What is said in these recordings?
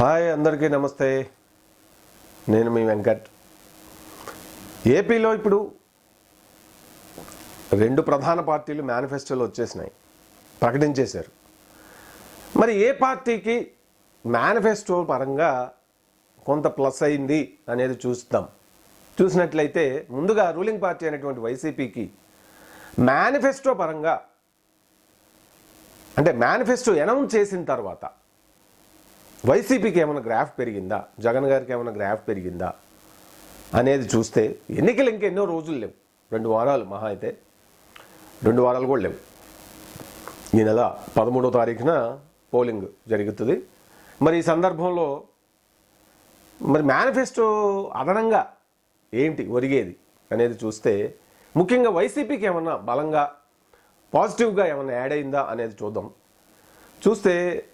Hi అందరికీ నమస్తే. నేను మీ వెంకట్. ఏపీలో ఇప్పుడు రెండు ప్రధాన పార్టీలు మేనిఫెస్టోలు వచ్చేసినాయి. ప్రకటించేశారు. మరి ఏ పార్టీకి మేనిఫెస్టో పరంగా కొంత ప్లస్ అయింది అనేది చూస్తాం. చూసినట్లయితే ముందుగా రూలింగ్ పార్టీ అనేటువంటి వైసీపీకి మేనిఫెస్టో పరంగా అంటే మేనిఫెస్టో అనౌన్స్ చేసిన తర్వాత వైసీపీకి ఏమైనా గ్రాఫ్ పెరిగిందా? జగన్ గారికి ఏమైనా గ్రాఫ్ పెరిగిందా? అనేది చూస్తే ఎన్నికలు ఇంకా ఎన్నో రోజులు లేవు. రెండు వారాలు మహా అయితే. రెండు వారాలు కూడా లేవు. ఈ నెల పదమూడో తారీఖున పోలింగ్ జరుగుతుంది. మరి ఈ సందర్భంలో మరి మేనిఫెస్టో అదనంగా ఏంటి ఒరిగేది అనేది చూస్తే ముఖ్యంగా వైసీపీకి ఏమన్నా బలంగా పాజిటివ్గా ఏమన్నా యాడ్ అయిందా అనేది చూద్దాం. చూస్తే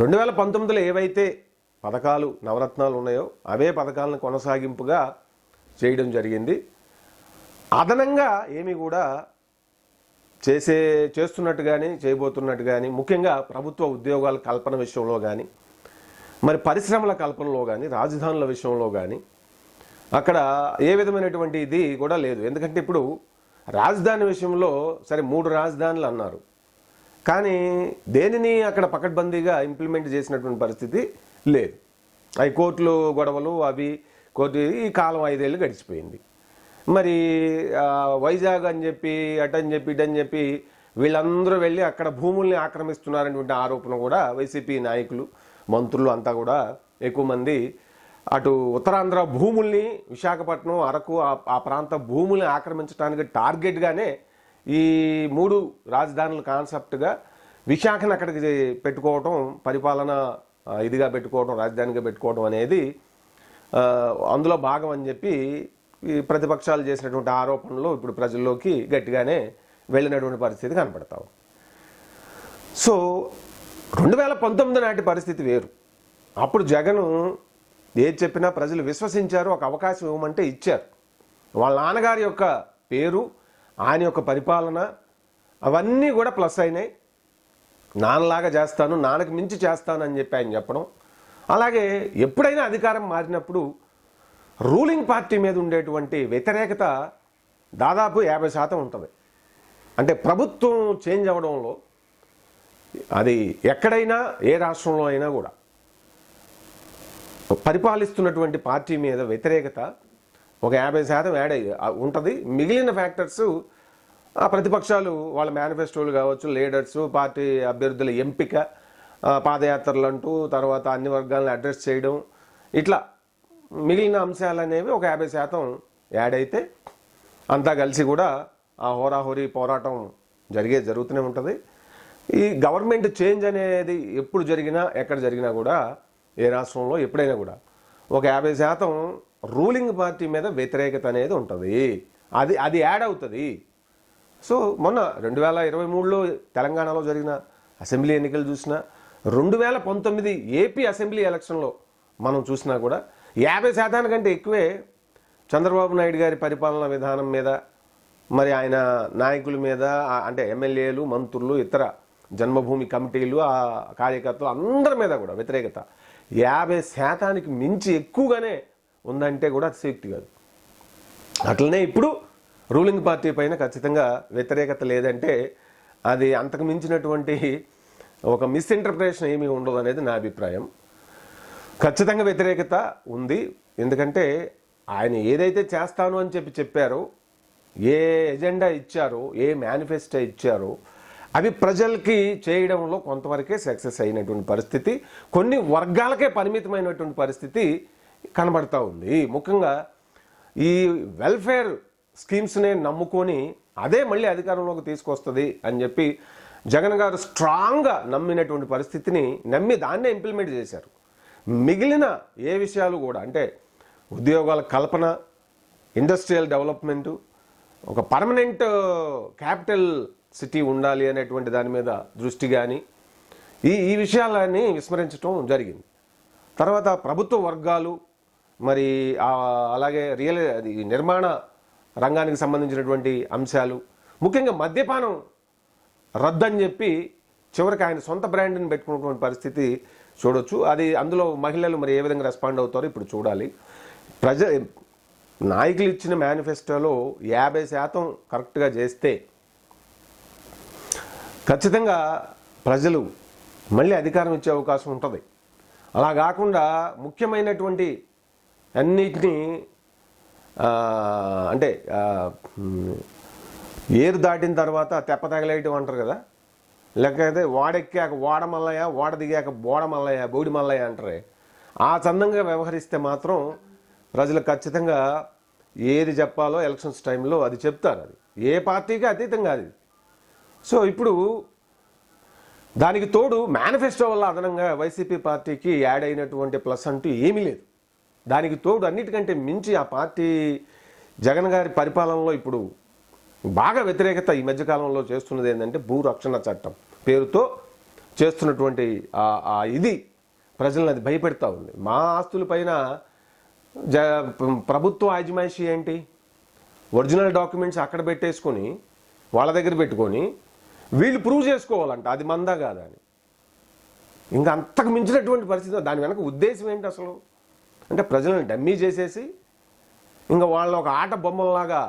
రెండు వేల పంతొమ్మిదిలో ఏవైతే పథకాలు నవరత్నాలు ఉన్నాయో అవే పథకాలను కొనసాగింపుగా చేయడం జరిగింది. అదనంగా ఏమి కూడా చేసే చేస్తున్నట్టు కానీ చేయబోతున్నట్టు కానీ ముఖ్యంగా ప్రభుత్వ ఉద్యోగాల కల్పన విషయంలో కానీ మరి పరిశ్రమల కల్పనలో కానీ రాజధానుల విషయంలో కానీ అక్కడ ఏ విధమైనటువంటి ఇది కూడా లేదు. ఎందుకంటే ఇప్పుడు రాజధాని విషయంలో సరే మూడు రాజధానులు అన్నారు. కానీ దేనిని అక్కడ పకడ్బందీగా ఇంప్లిమెంట్ చేసినటువంటి పరిస్థితి లేదు. అవి కోర్టులు గొడవలు అవి కోర్టు ఈ కాలం ఐదేళ్ళు గడిచిపోయింది. మరి వైజాగ్ అని చెప్పి అటని చెప్పి ఇటని చెప్పి వీళ్ళందరూ వెళ్ళి అక్కడ భూముల్ని ఆక్రమిస్తున్నారనేటువంటి ఆరోపణ కూడా వైసీపీ నాయకులు మంత్రులు అంతా కూడా ఎక్కువ మంది అటు ఉత్తరాంధ్ర భూముల్ని విశాఖపట్నం అరకు ఆ- ఆ ప్రాంత భూముల్ని ఆక్రమించడానికి టార్గెట్గానే ఈ మూడు రాజధానుల కాన్సెప్ట్గా విశాఖను అక్కడికి పెట్టుకోవటం పరిపాలన ఇదిగా పెట్టుకోవడం రాజధానిగా పెట్టుకోవడం అనేది అందులో భాగం అని చెప్పి ఈ ప్రతిపక్షాలు చేసినటువంటి ఆరోపణలు ఇప్పుడు ప్రజల్లోకి గట్టిగానే వెళ్ళినటువంటి పరిస్థితి కనపడతాం సో రెండు వేల పంతొమ్మిది నాటి పరిస్థితి వేరు. అప్పుడు జగన్ ఏది చెప్పినా ప్రజలు విశ్వసించారు ఒక అవకాశం ఇవ్వమంటే ఇచ్చారు. వాళ్ళ నాన్నగారి యొక్క పేరు ఆయన యొక్క పరిపాలన అవన్నీ కూడా ప్లస్ అయినాయి. నాన్నలాగా చేస్తాను నాన్నకు మించి చేస్తాను అని చెప్పి ఆయన చెప్పడం. అలాగే ఎప్పుడైనా అధికారం మారినప్పుడు రూలింగ్ పార్టీ మీద ఉండేటువంటి వ్యతిరేకత దాదాపు యాభై శాతం ఉంటుంది. అంటే ప్రభుత్వం చేంజ్ అవ్వడంలో అది ఎక్కడైనా ఏ రాష్ట్రంలో అయినా కూడా పరిపాలిస్తున్నటువంటి పార్టీ మీద వ్యతిరేకత ఒక యాభై శాతం యాడ్ అయ్యి ఉంటుంది. మిగిలిన ఫ్యాక్టర్స్ ఆ ప్రతిపక్షాలు వాళ్ళ మేనిఫెస్టోలు కావచ్చు లీడర్స్ పార్టీ అభ్యర్థుల ఎంపిక పాదయాత్రలు అంటూ తర్వాత అన్ని వర్గాలను అడ్రస్ చేయడం ఇట్లా మిగిలిన అంశాలు అనేవి ఒక యాభై శాతం యాడ్ అయితే అంతా కలిసి కూడా ఆ హోరాహోరీ పోరాటం జరిగే జరుగుతూనే ఉంటుంది. ఈ గవర్నమెంట్ చేంజ్ అనేది ఎప్పుడు జరిగినా ఎక్కడ జరిగినా కూడా ఏ రాష్ట్రంలో ఎప్పుడైనా కూడా ఒక యాభై శాతం రూలింగ్ పార్టీ మీద వ్యతిరేకత అనేది ఉంటుంది. అది అది యాడ్ అవుతుంది. సో మొన్న రెండు వేల ఇరవై మూడులో తెలంగాణలో జరిగిన అసెంబ్లీ ఎన్నికలు చూసినా రెండు వేల పంతొమ్మిది ఏపీ అసెంబ్లీ ఎలక్షన్లో మనం చూసినా కూడా యాభై శాతానికంటే ఎక్కువే చంద్రబాబు నాయుడు గారి పరిపాలనా విధానం మీద మరి ఆయన నాయకుల మీద అంటే ఎమ్మెల్యేలు మంత్రులు ఇతర జన్మభూమి కమిటీలు ఆ కార్యకర్తలు అందరి మీద కూడా వ్యతిరేకత. యాభై శాతానికి మించి ఎక్కువగానే ఉందంటే కూడా అతిశయోక్తి కాదు. అట్లనే ఇప్పుడు రూలింగ్ పార్టీ పైన ఖచ్చితంగా వ్యతిరేకత లేదంటే అది అంతకు మించినటువంటి ఒక మిస్ఇంటర్ప్రిటేషన్ ఏమీ ఉండదు అనేది నా అభిప్రాయం. ఖచ్చితంగా వ్యతిరేకత ఉంది. ఎందుకంటే ఆయన ఏదైతే చేస్తాను అని చెప్పి చెప్పారో ఏ ఎజెండా ఇచ్చారో ఏ మేనిఫెస్టో ఇచ్చారో అవి ప్రజలకి చేయడంలో కొంతవరకే సక్సెస్ అయినటువంటి పరిస్థితి. కొన్ని వర్గాలకే పరిమితమైనటువంటి పరిస్థితి కనబడతా ఉంది. ముఖ్యంగా ఈ వెల్ఫేర్ స్కీమ్స్నే నమ్ముకొని అదే మళ్ళీ అధికారంలోకి తీసుకొస్తుంది అని చెప్పి జగన్ గారు స్ట్రాంగ్గా నమ్మినటువంటి పరిస్థితిని నమ్మి దాన్నే ఇంప్లిమెంట్ చేశారు. మిగిలిన ఏ విషయాలు కూడా అంటే ఉద్యోగాల కల్పన ఇండస్ట్రియల్ డెవలప్మెంటు ఒక పర్మనెంట్ క్యాపిటల్ సిటీ ఉండాలి అనేటువంటి దాని మీద దృష్టి కానీ ఈ ఈ విషయాలన్నీ విస్మరించడం జరిగింది. తర్వాత ప్రభుత్వ వర్గాలు మరి అలాగే రియల్ అది నిర్మాణ రంగానికి సంబంధించినటువంటి అంశాలు. ముఖ్యంగా మద్యపానం రద్దని చెప్పి చివరికి ఆయన సొంత బ్రాండ్ని పెట్టుకున్నటువంటి పరిస్థితి చూడొచ్చు. అది అందులో మహిళలు మరి ఏ విధంగా రెస్పాండ్ అవుతారో ఇప్పుడు చూడాలి. ప్రజ నాయకులు ఇచ్చిన మేనిఫెస్టోలో యాభై శాతం కరెక్ట్గా చేస్తే ఖచ్చితంగా ప్రజలు మళ్ళీ అధికారం ఇచ్చే అవకాశం ఉంటుంది. అలా కాకుండా ముఖ్యమైనటువంటి అన్నిటినీ అంటే ఏరు దాటిన తర్వాత తెప్ప తగలేయటం అంటారు కదా? లేకపోతే వాడెక్కాక వాడ మల్లయ్య వాడ దిగాక బోడ మల్లయ్య బోడి మల్లయ్య అంటారే. ఆ చందంగా వ్యవహరిస్తే మాత్రం ప్రజలు ఖచ్చితంగా ఏది చెప్పాలో ఎలక్షన్స్ టైంలో అది చెప్తారు అది. ఏ పార్టీకి అతీతంగా అది సో ఇప్పుడు దానికి తోడు మేనిఫెస్టో వల్ల అదనంగా వైసీపీ పార్టీకి యాడ్ అయినటువంటి ప్లస్ అంటూ ఏమీ లేదు. దానికి తోడు అన్నిటికంటే మించి ఆ పార్టీ జగన్ గారి పరిపాలనలో ఇప్పుడు బాగా వ్యతిరేకత ఈ మధ్యకాలంలో చేస్తున్నది ఏంటంటే భూ రక్షణ చట్టం పేరుతో చేస్తున్నటువంటి ఆ- ఇది ప్రజలను అది భయపెడతా ఉంది. మా ఆస్తుల పైన జ ప్రభుత్వ ఆజమాయిషి ఏంటి? ఒరిజినల్ డాక్యుమెంట్స్ అక్కడ పెట్టేసుకొని వాళ్ళ దగ్గర పెట్టుకొని వీళ్ళు ప్రూవ్ చేసుకోవాలంట. అది మందా కాదని ఇంకా అంతకు మించినటువంటి పరిస్థితి దాని వెనక ఉద్దేశం ఏంటి అసలు? అంటే ప్రజలను డమ్మీ చేసేసి ఇంకా వాళ్ళ ఒక ఆట బొమ్మలాగా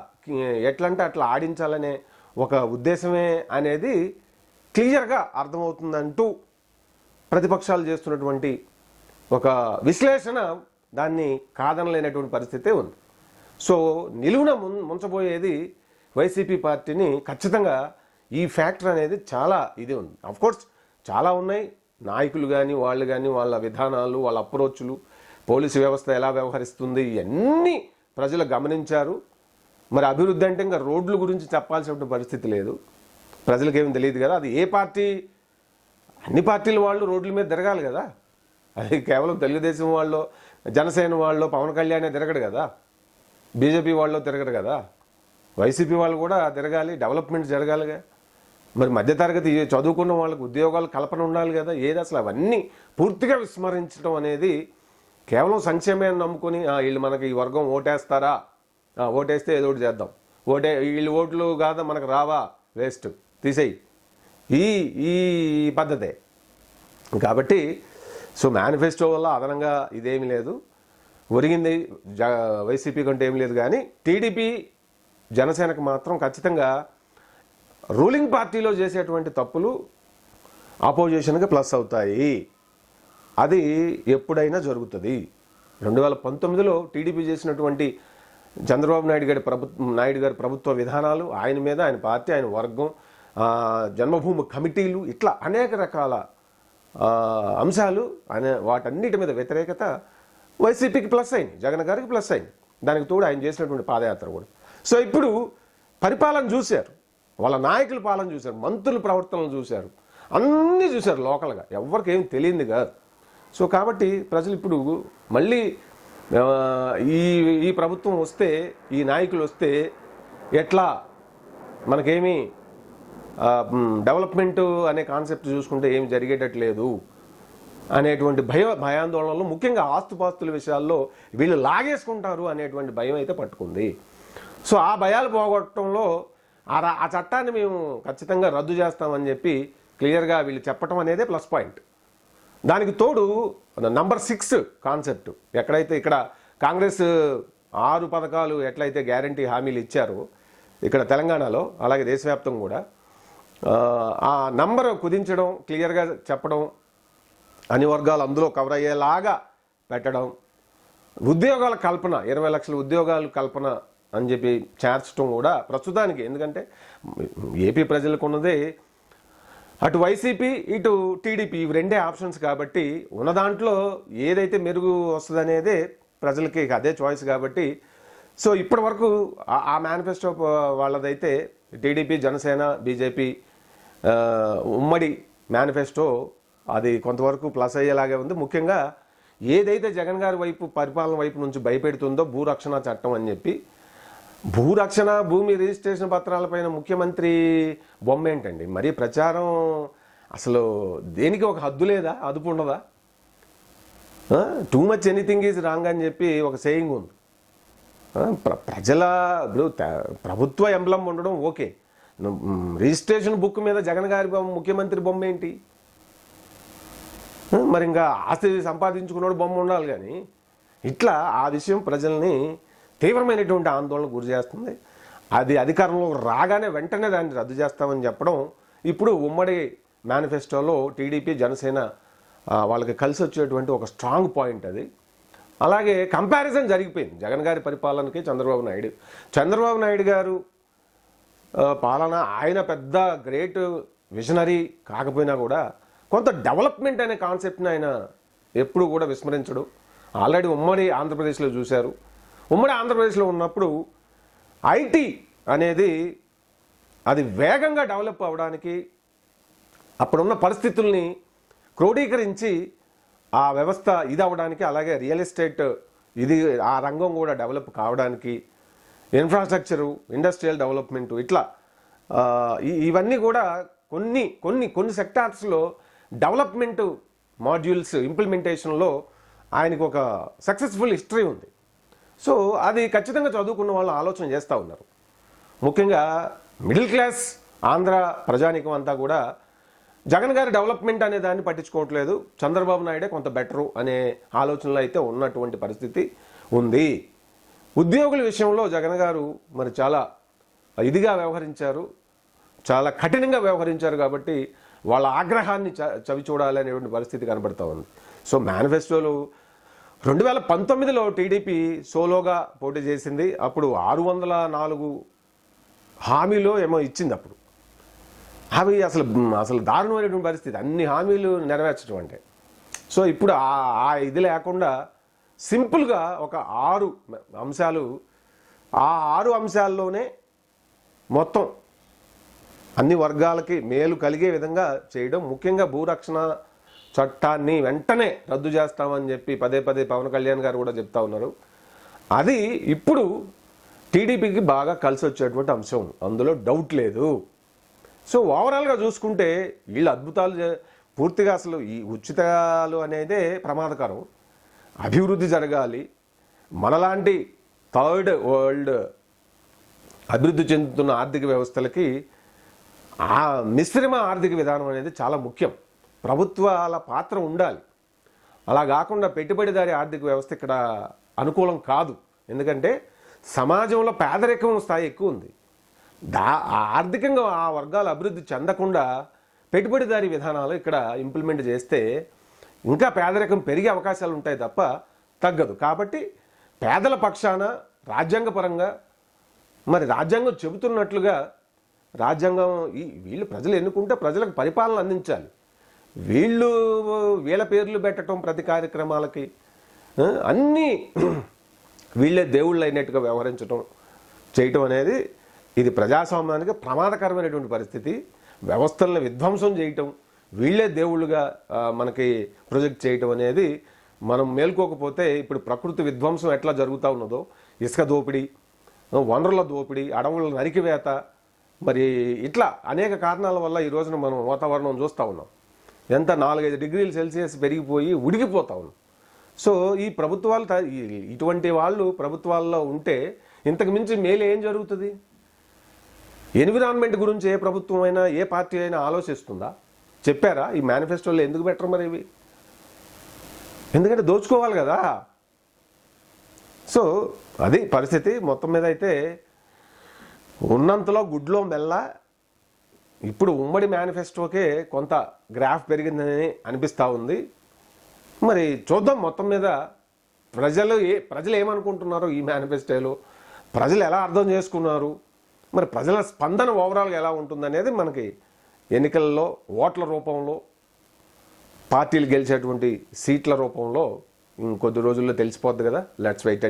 ఎట్లంటే అట్లా ఆడించాలనే ఒక ఉద్దేశమే అనేది క్లియర్గా అర్థమవుతుందంటూ ప్రతిపక్షాలు చేస్తున్నటువంటి ఒక విశ్లేషణ దాన్ని కాదనలేనటువంటి పరిస్థితే ఉంది. సో నిలువున మున్ ముంచబోయేది వైసీపీ పార్టీని ఖచ్చితంగా ఈ ఫ్యాక్టర్ అనేది చాలా ఇది ఉంది. అఫ్కోర్స్ చాలా ఉన్నాయి. నాయకులు కానీ వాళ్ళు కానీ వాళ్ళ విధానాలు వాళ్ళ అప్రోచ్లు పోలీసు వ్యవస్థ ఎలా వ్యవహరిస్తుంది ఇవన్నీ ప్రజలు గమనించారు. మరి అభివృద్ధి అంటే ఇంకా రోడ్ల గురించి చెప్పాల్సిన పరిస్థితి లేదు. ప్రజలకేమి తెలియదు కదా. అది ఏ పార్టీ అన్ని పార్టీల వాళ్ళు రోడ్ల మీద తిరగాలి కదా. అది కేవలం తెలుగుదేశం వాళ్ళు జనసేన వాళ్ళు పవన్ కళ్యాణే తిరగడు కదా. బీజేపీ వాళ్ళు తిరగడు కదా. వైసీపీ వాళ్ళు కూడా తిరగాలి డెవలప్మెంట్ జరగాలిగా. మరి మధ్యతరగతి చదువుకున్న వాళ్ళకి ఉద్యోగాలు కల్పన ఉండాలి కదా. ఏది అసలు అవన్నీ పూర్తిగా విస్మరించడం అనేది కేవలం సంక్షేమే నమ్ముకొని వీళ్ళు మనకి ఈ వర్గం ఓటేస్తారా? ఓటేస్తే ఏదో ఒకటి చేద్దాం. ఓటే వీళ్ళు ఓట్లు కాదా మనకు రావా? వేస్ట్. తీసేయి. ఈ ఈ పద్ధతే. కాబట్టి సో మేనిఫెస్టో వల్ల అదనంగా ఇదేమీ లేదు. ఒరిగింది జ వైసీపీ కంటే ఏం లేదు కానీ టీడీపీ జనసేనకు మాత్రం ఖచ్చితంగా రూలింగ్ పార్టీలో చేసేటువంటి తప్పులు ఆపోజిషన్కి ప్లస్ అవుతాయి. అది ఎప్పుడైనా జరుగుతుంది. రెండు వేల పంతొమ్మిదిలో టీడీపీ చేసినటువంటి చంద్రబాబు నాయుడు గారి ప్రభుత్వం నాయుడు గారి ప్రభుత్వ విధానాలు ఆయన మీద ఆయన పార్టీ ఆయన వర్గం జన్మభూమి కమిటీలు ఇట్లా అనేక రకాల అంశాలు అనే వాటన్నిటి మీద వ్యతిరేకత వైసీపీకి ప్లస్ అయింది జగన్ గారికి ప్లస్ అయింది. దానికి తోడు ఆయన చేసినటువంటి పాదయాత్ర కూడా. సో ఇప్పుడు పరిపాలన చూశారు వాళ్ళ నాయకుల పాలన చూశారు మంత్రుల ప్రవర్తనలు చూశారు అన్నీ చూశారు లోకల్గా. ఎవరికి ఏం కాదు. సో కాబట్టి ప్రజలు ఇప్పుడు మళ్ళీ ఈ ఈ ప్రభుత్వం వస్తే ఈ నాయకులు వస్తే ఎట్లా మనకేమీ డెవలప్మెంట్ అనే కాన్సెప్ట్ చూసుకుంటే ఏమి జరిగేటట్లేదు అనేటువంటి భయ భయాందోళనలు ముఖ్యంగా ఆస్తుపాస్తుల విషయాల్లో వీళ్ళు లాగేసుకుంటారు అనేటువంటి భయం అయితే పట్టుకుంది. సో ఆ భయాలు పోగొట్టడంలో ఆ ఆ చట్టాన్ని మేము ఖచ్చితంగా రద్దు చేస్తామని చెప్పి క్లియర్గా వీళ్ళు చెప్పటం అనేదే ప్లస్ పాయింట్. దానికి తోడు నంబర్ సిక్స్ కాన్సెప్ట్. ఎక్కడైతే ఇక్కడ కాంగ్రెస్ ఆరు పథకాలు ఎట్లయితే గ్యారంటీ హామీలు ఇచ్చారో ఇక్కడ తెలంగాణలో అలాగే దేశవ్యాప్తం కూడా ఆ, ఆ నంబర్ కుదించడం క్లియర్గా చెప్పడం అన్ని వర్గాలు అందులో కవర్ అయ్యేలాగా పెట్టడం ఉద్యోగాల కల్పన ఇరవై లక్షల ఉద్యోగాలు కల్పన అని చెప్పి చేర్చడం కూడా ప్రస్తుతానికి. ఎందుకంటే ఏపీ ప్రజలకు ఉన్నదే అటు వైసీపీ ఇటు టీడీపీ ఇవి రెండే ఆప్షన్స్ కాబట్టి ఉన్న దాంట్లో ఏదైతే మెరుగు వస్తుందనేదే ప్రజలకి అదే చాయిస్ కాబట్టి. సో ఇప్పటి వరకు ఆ- మేనిఫెస్టో వాళ్ళదైతే టీడీపీ జనసేన బీజేపీ ఉమ్మడి మేనిఫెస్టో అది కొంతవరకు ప్లస్ అయ్యేలాగే ఉంది. ముఖ్యంగా ఏదైతే జగన్ గారి వైపు పరిపాలన వైపు నుంచి భయపెడుతుందో భూరక్షణ చట్టం అని చెప్పి భూరక్షణ భూమి రిజిస్ట్రేషన్ పత్రాలపైన ముఖ్యమంత్రి బొమ్మ ఏంటండి మరి ప్రచారం అసలు దేనికి ఒక హద్దు లేదా? అదుపు ఉండదా? Too much anything is wrong అని చెప్పి ఒక సేయింగ్ ఉంది. ప్ర- ప్రజల ఇప్పుడు ప్రభుత్వ ఎంబ్లం ఉండడం ఓకే. రిజిస్ట్రేషన్ బుక్ మీద జగన్ గారి ముఖ్యమంత్రి బొమ్మ ఏంటి? మరి ఇంకా ఆస్తి సంపాదించుకున్నాడు బొమ్మ ఉండాలి కానీ ఇట్లా ఆ విషయం ప్రజల్ని తీవ్రమైనటువంటి ఆందోళన గురి చేస్తుంది. అది అధికారంలో రాగానే వెంటనే దాన్ని రద్దు చేస్తామని చెప్పడం ఇప్పుడు ఉమ్మడి మేనిఫెస్టోలో టీడీపీ జనసేన వాళ్ళకి కలిసి వచ్చేటువంటి ఒక స్ట్రాంగ్ పాయింట్ అది. అలాగే కంపారిజన్ జరిగిపోయింది. జగన్ గారి పరిపాలనకి చంద్రబాబు నాయుడు. చంద్రబాబు నాయుడు గారు పాలన ఆయన పెద్ద గ్రేట్ విజనరీ కాకపోయినా కూడా కొంత డెవలప్మెంట్ అనే కాన్సెప్ట్ని ఆయన ఎప్పుడు కూడా విస్మరించడు. ఆల్రెడీ ఉమ్మడి ఆంధ్రప్రదేశ్లో చూశారు. ఉమ్మడి ఆంధ్రప్రదేశ్లో ఉన్నప్పుడు ఐటీ అనేది అది వేగంగా డెవలప్ అవ్వడానికి అప్పుడున్న పరిస్థితుల్ని క్రోడీకరించి ఆ వ్యవస్థ ఇది అవ్వడానికి అలాగే రియల్ ఎస్టేట్ ఇది ఆ రంగం కూడా డెవలప్ కావడానికి ఇన్ఫ్రాస్ట్రక్చరు ఇండస్ట్రియల్ డెవలప్మెంట్ ఇట్లా ఇవన్నీ కూడా కొన్ని కొన్ని కొన్ని సెక్టార్స్లో డెవలప్మెంట్ మాడ్యూల్స్ ఇంప్లిమెంటేషన్లో ఆయనకు ఒక సక్సెస్ఫుల్ హిస్టరీ ఉంది. సో అది ఖచ్చితంగా చదువుకున్న వాళ్ళు ఆలోచన చేస్తూ ఉన్నారు. ముఖ్యంగా మిడిల్ క్లాస్ ఆంధ్ర ప్రజానికం అంతా కూడా జగన్ గారి డెవలప్మెంట్ అనే దాన్ని పట్టించుకోవట్లేదు. చంద్రబాబు నాయుడే కొంత బెటరు అనే ఆలోచనలో అయితే ఉన్నటువంటి పరిస్థితి ఉంది. ఉద్యోగుల విషయంలో జగన్ గారు మరి చాలా ఇదిగా వ్యవహరించారు. చాలా కఠినంగా వ్యవహరించారు కాబట్టి వాళ్ళ ఆగ్రహాన్ని చ చవి చూడాలనేటువంటి పరిస్థితి కనబడుతూ ఉంది. సో మేనిఫెస్టోలు రెండు వేల పంతొమ్మిదిలో టీడీపీ సోలోగా పోటీ చేసింది. అప్పుడు ఆరు వందల నాలుగు హామీలో ఏమో ఇచ్చింది అప్పుడు. అవి అసలు అసలు దారుణమైనటువంటి పరిస్థితి. అన్ని హామీలు నెరవేర్చడం అంటే. సో ఇప్పుడు ఆ ఆ ఇది లేకుండా సింపుల్గా ఒక ఆరు అంశాలు ఆ ఆరు అంశాల్లోనే మొత్తం అన్ని వర్గాలకి మేలు కలిగే విధంగా చేయడం ముఖ్యంగా భూరక్షణ చట్టాన్ని వెంటనే రద్దు చేస్తామని చెప్పి పదే పదే పవన్ కళ్యాణ్ గారు కూడా చెప్తా ఉన్నారు. అది ఇప్పుడు టీడీపీకి బాగా కలిసి వచ్చేటువంటి అంశం. అందులో డౌట్ లేదు. సో ఓవరాల్గా చూసుకుంటే వీళ్ళు అద్భుతాలు పూర్తిగా అసలు ఈ ఉచితాలు అనేదే ప్రమాదకరం. అభివృద్ధి జరగాలి. మనలాంటి థర్డ్ వరల్డ్ అభివృద్ధి చెందుతున్న ఆర్థిక వ్యవస్థలకి ఆ మిశ్రమ ఆర్థిక విధానం అనేది చాలా ముఖ్యం. ప్రభుత్వాల పాత్ర ఉండాలి. అలా కాకుండా పెట్టుబడిదారి ఆర్థిక వ్యవస్థ ఇక్కడ అనుకూలం కాదు. ఎందుకంటే సమాజంలో పేదరికం స్థాయి ఎక్కువ ఉంది. దా ఆ ఆర్థికంగా ఆ వర్గాలు అభివృద్ధి చెందకుండా పెట్టుబడిదారీ విధానాలు ఇక్కడ ఇంప్లిమెంట్ చేస్తే ఇంకా పేదరికం పెరిగే అవకాశాలు ఉంటాయి తప్ప తగ్గదు. కాబట్టి పేదల పక్షాన రాజ్యాంగపరంగా మరి రాజ్యాంగం చెబుతున్నట్లుగా రాజ్యాంగం ఈ వీళ్ళు ప్రజలు ఎన్నుకుంటే ప్రజలకు పరిపాలన అందించాలి. వీళ్ళు వీళ్ళ పేర్లు పెట్టడం ప్రతి కార్యక్రమాలకి అన్నీ వీళ్ళే దేవుళ్ళు అయినట్టుగా వ్యవహరించడం చేయటం అనేది ఇది ప్రజాస్వామ్యానికి ప్రమాదకరమైనటువంటి పరిస్థితి. వ్యవస్థలను విధ్వంసం చేయటం వీళ్ళే దేవుళ్ళుగా మనకి ప్రొజెక్ట్ చేయటం అనేది మనం మేల్కోకపోతే ఇప్పుడు ప్రకృతి విధ్వంసం ఎట్లా జరుగుతూ ఉన్నదో ఇసుక దోపిడీ వనరుల దోపిడీ అడవుల నరికివేత మరి ఇట్లా అనేక కారణాల వల్ల ఈ రోజున మనం వాతావరణం చూస్తూ ఉన్నాం. ఎంత నాలుగైదు డిగ్రీలు సెల్సియస్ పెరిగిపోయి ఉడికిపోతా ఉన్నాం సో ఈ ప్రభుత్వాలు త- ఇటువంటి వాళ్ళు ప్రభుత్వాల్లో ఉంటే ఇంతకు మించి మేలు ఏం జరుగుతుంది? ఎన్విరాన్మెంట్ గురించి ఏ ప్రభుత్వం అయినా ఏ పార్టీ అయినా ఆలోచిస్తుందా? చెప్పారా? ఈ మేనిఫెస్టోలో ఎందుకు పెట్టరు మరి ఇవి? ఎందుకంటే దోచుకోవాలి కదా. సో అది పరిస్థితి మొత్తం మీద అయితే ఉన్నంతలో గుడ్లో మెల్ల ఇప్పుడు ఉమ్మడి మేనిఫెస్టోకే కొంత గ్రాఫ్ పెరిగిందని అనిపిస్తూ ఉంది. మరి చూద్దాం మొత్తం మీద ప్రజలు ఏ ప్రజలు ఏమనుకుంటున్నారు ఈ మేనిఫెస్టోలో? ప్రజలు ఎలా అర్థం చేసుకున్నారు? మరి ప్రజల స్పందన ఓవరాల్గా ఎలా ఉంటుందనేది మనకి ఎన్నికల్లో ఓట్ల రూపంలో పార్టీలు గెలిచేటువంటి సీట్ల రూపంలో ఇంకొద్ది రోజుల్లో తెలిసిపోద్ది కదా. Let's wait